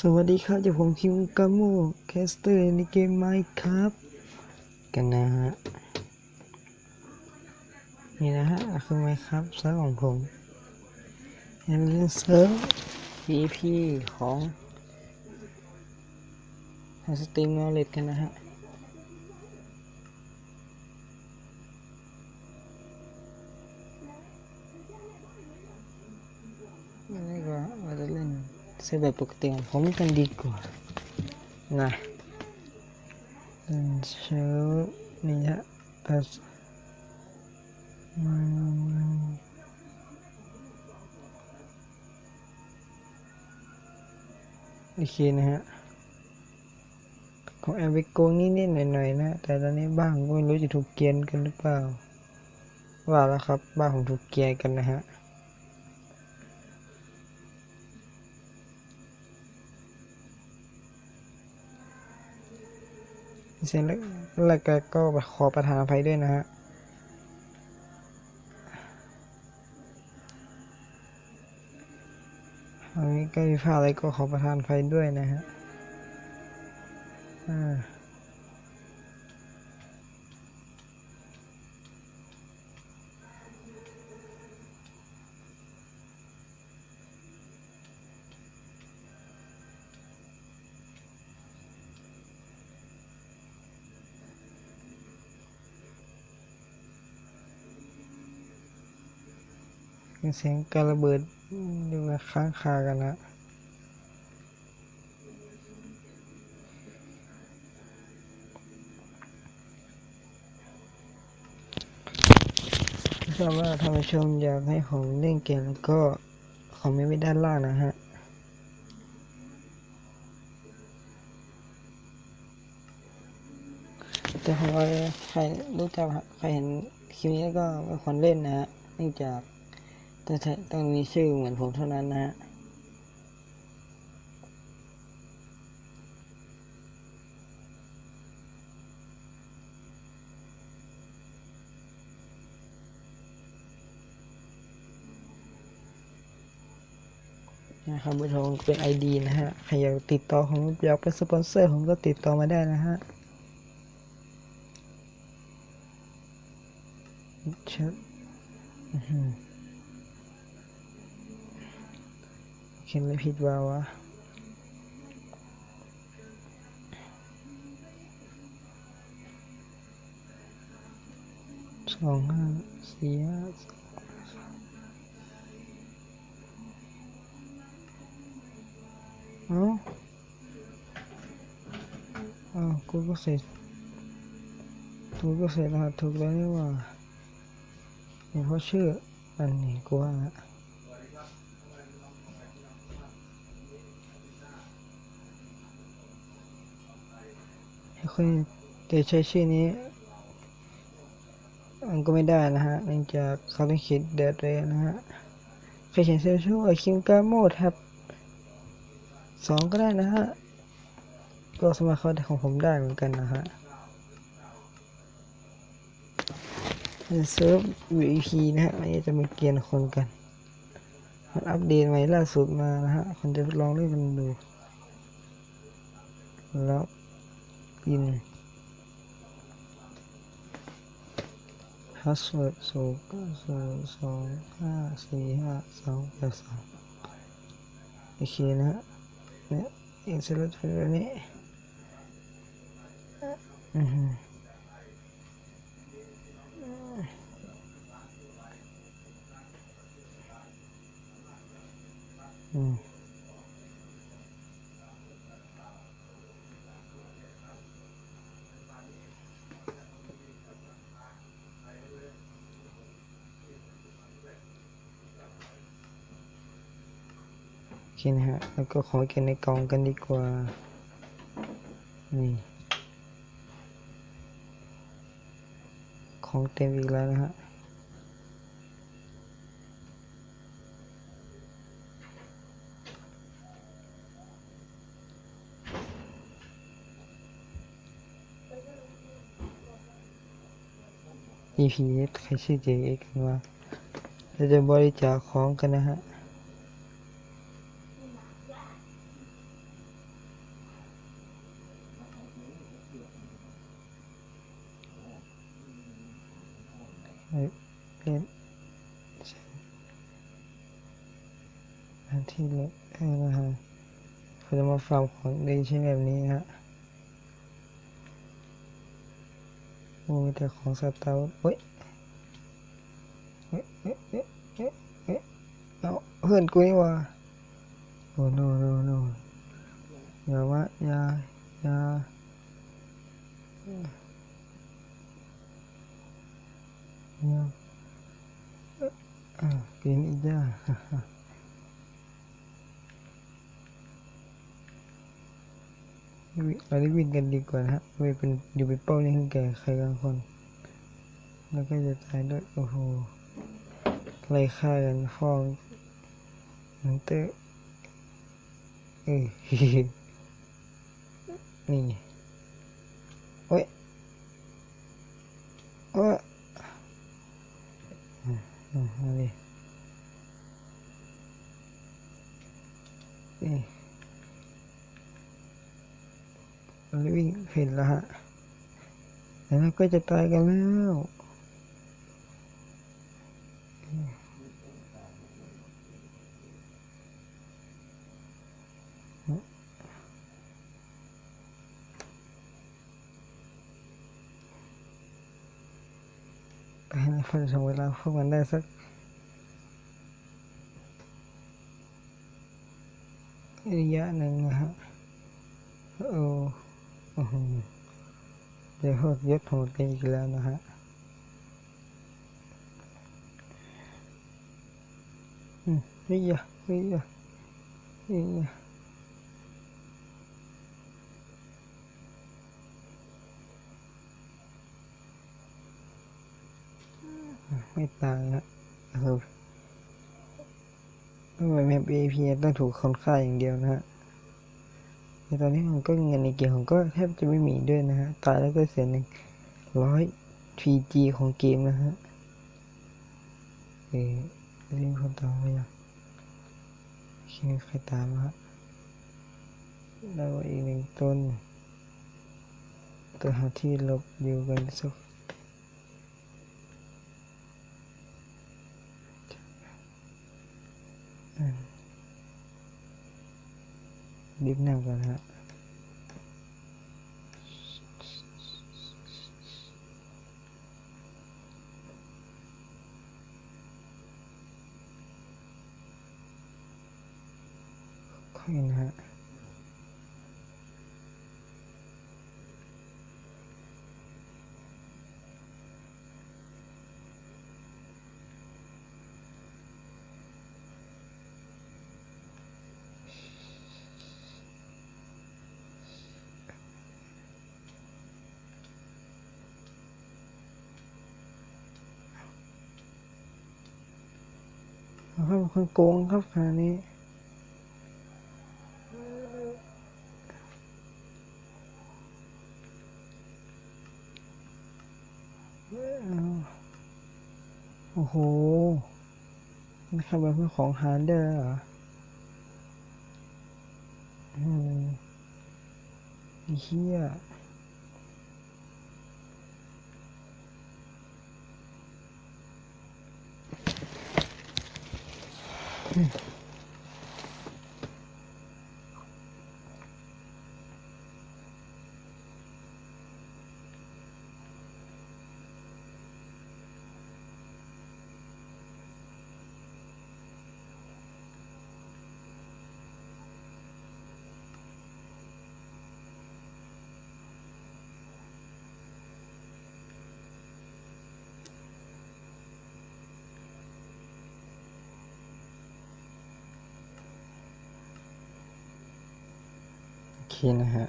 สวัสดีครับเดี๋ยวผมคิมกาโมแคสเตอร์ในเกมไมค์ครับ กันนะฮะ นี่นะฮะ คือไมค์ครับเซิร์ฟของผมเป็นเล่นเซิร์ฟ EP ของสตรีมนอเลดกันนะฮะ นี่ก็เราจะเล่นเซฟแบบปกติของผมกันดีกว่านะเล่นเชลนี่ฮะแต่โอเคนะฮะ ของแอมเบโกนี่นิดๆหน่อยๆนะ แต่ตอนนี้บ้านผมก็ไม่รู้จะถูกเกียนกันหรือเปล่า ว่าแล้วครับ บ้านผมถูกเกียนกันนะฮะ เสียงแล้วแล้วก็ก็ขอประทานอภัยด้วยนะฮะอันนี้ก็มีพลาดอะไรก็ขอประทานอภัยด้วยนะฮะอ่า เสียงการระเบิดอยู่ค้างคากันนะถ้าว่าท่านผู้ชมอยากให้ผมเล่นเกมก็คอมเมนต์ไว้ด้านล่างนะฮะแต่ผมว่าใครรู้จักใครเห็นคลิปนี้ก็ไม่ควรเล่นนะฮะเนื่องจาก ต้องใช้ต้องมีชื่อเหมือนผมเท่านั้นนะฮะนะครับผู้ชมเป็น ID นะฮะ ใครอยากติดต่อผมอยากเป็นสปอนเซอร์ผมก็ติดต่อมาได้นะฮะเชิญ อื้อหือเขียนไม่ผิดว่าวะสองห้าสี่ห้าเอ้าเอ้ากูก็เสร็จกูก็เสร็จรหัสถูกแล้วนี่ว่ามีเพราะชื่ออันนี้กูว่าละ ค่อยแต่ใช้ชื่อนี้มันก็ไม่ได้นะฮะเนื่องจากเขาต้องเขียนเดดเลยนะฮะใครเขียนเซลชูไอคิมกาโมดครับสองก็ได้นะฮะก็สามารเข้าของผมได้เหมือนกันนะฮะเป็นเซิร์ฟ VIP นะฮะอันนี้จะมาเกียนคนกัน มันอัปเดตใหม่ล่าสุดมานะฮะ คนจะลองเล่นกันดู แล้ว ปินพาสเวิร์ดศูนย์เก้าศูนย์สองห้าสี่ห้าสองแปดสองโอเคนะฮะเนี่ยอินสลัดเป็นแบบนี้อือหืออืม อเคนะฮะ แล้วก็ขอเก็บในกล่องกันดีกว่า นี่ ของเต็มอีกแล้วนะฮะ EPS ใครชื่อ JX กันวะเราจะบริจาคของกันนะฮะ เล่นเล่นอัน ที่เละเออนะฮะเขาจะมาฟาร์มของดีใช่แบบนี้ฮะโอ้มีแต่ของสตาร์เฮ้ยเฮ้ยเฮ้ยเฮ้ยเฮ้ยเฮ้ยเอาเพื่อนกูนี่ว่าโอ้โนโนโนอย่าวะอย่าอย่าอย่าอ่ากินอีกจ้า วิ่ง เราได้วิ่งกันดีกว่านะฮะไม่เป็นอยู่เป็นเป้าเลี้ยงแก่ใครบางคน แล้วก็จะตายด้วยโอ้โหไล่ฆ่ากันฟ้องมันเตอร์เอ้ยนี่โอ้ยโอ้ยอะอะ มาดินี่เราได้วิ่งเห็นแล้วฮะแล้วก็จะตายกันแล้วให้พอจะถึงเวลาพวกมันได้สักระยะหนึ่งนะฮะโอ้โอ้โหเดี๋ ยวพวกยศโหดกันอีกแล้วนะฮะอืมเฮ้ยอะเฮ้ยอะเฮ้ยอะไม่ตายฮะเออต้องไปแมป AP ต้องถูกคนฆ่าอย่างเดียวนะฮะ ต่ตอนนี้มันก็เงินในเกมผมก็แทบจะไม่มีด้วยนะฮะ ตายแล้วก็เสียหนึ่งร้อย 3G ของเกมนะฮะเออเรียกคนตามไปยังโอเคใครตามมาฮะแล้วอีกหนึ่งต้น ตัวหาที่หลบอยู่กันสักอืม ดิฟหน้าก่อนฮะค่อยนะฮะ ครับคนโกงครับขณะนี้โอ้โหนี่ครับเป็นของฮาร์เดอร์เหรอเฮีย โอเคนะฮะ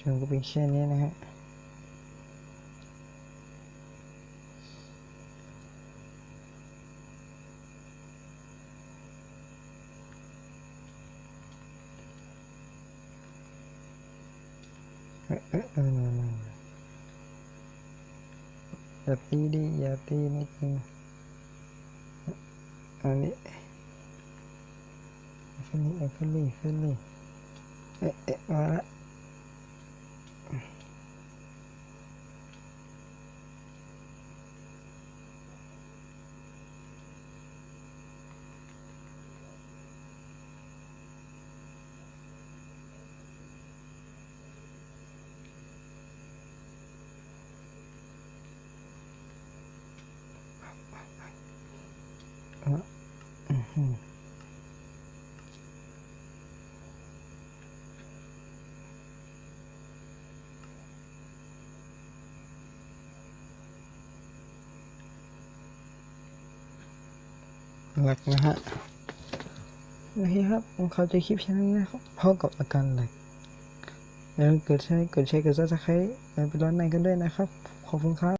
ชวงก็เป็นเช่นนี้นะฮะเอ๊ะเออ อย่าตีดิอย่าตีนิดนึงอันนี้ ฟลี่แอคฟลี่ฟลี่เอ๊ะเอ๊ะมาละอะอื้อหือ หลักนะฮะนี่ครับผมเขาจะคลิปชนี้นะครับพร้อกับอาการหลักแล้วกดใช้กดใช้กดซับสไครต์ไปร้อนในกันด้วยนะครับ ขอบคุณครับ